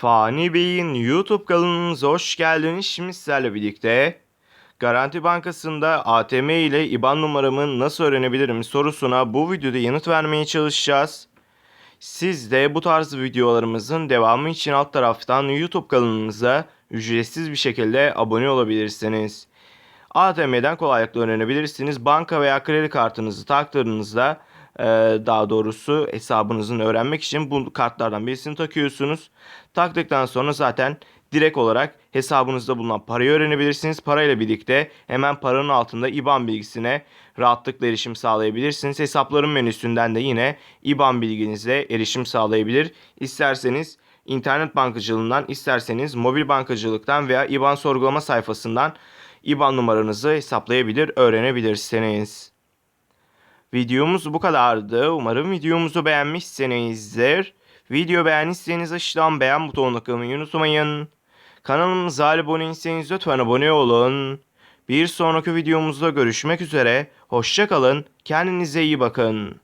Fani Bey'in YouTube kanalınıza hoş geldiniz. Şimdi sizlerle birlikte Garanti Bankası'nda ATM ile IBAN numaramı nasıl öğrenebilirim sorusuna bu videoda yanıt vermeye çalışacağız. Siz de bu tarz videolarımızın devamı için alt taraftan YouTube kanalımıza ücretsiz bir şekilde abone olabilirsiniz. ATM'den kolaylıkla öğrenebilirsiniz. Banka veya kredi kartınızı taktığınızda daha doğrusu hesabınızın öğrenmek için bu kartlardan birisini takıyorsunuz. Taktıktan sonra zaten direkt olarak hesabınızda bulunan parayı öğrenebilirsiniz. Parayla birlikte hemen paranın altında IBAN bilgisine rahatlıkla erişim sağlayabilirsiniz. Hesapların menüsünden de yine IBAN bilginize erişim sağlayabilir. İsterseniz internet bankacılığından, isterseniz mobil bankacılıktan veya IBAN sorgulama sayfasından IBAN numaranızı hesaplayabilir, öğrenebilirsiniz. Videomuz bu kadardı. Umarım videomuzu beğenmişsinizdir. Video beğendiyseniz aşağıdan beğen butonuna kılmayı unutmayın. Kanalımıza abone değilseniz lütfen abone olun. Bir sonraki videomuzda görüşmek üzere. Hoşçakalın. Kendinize iyi bakın.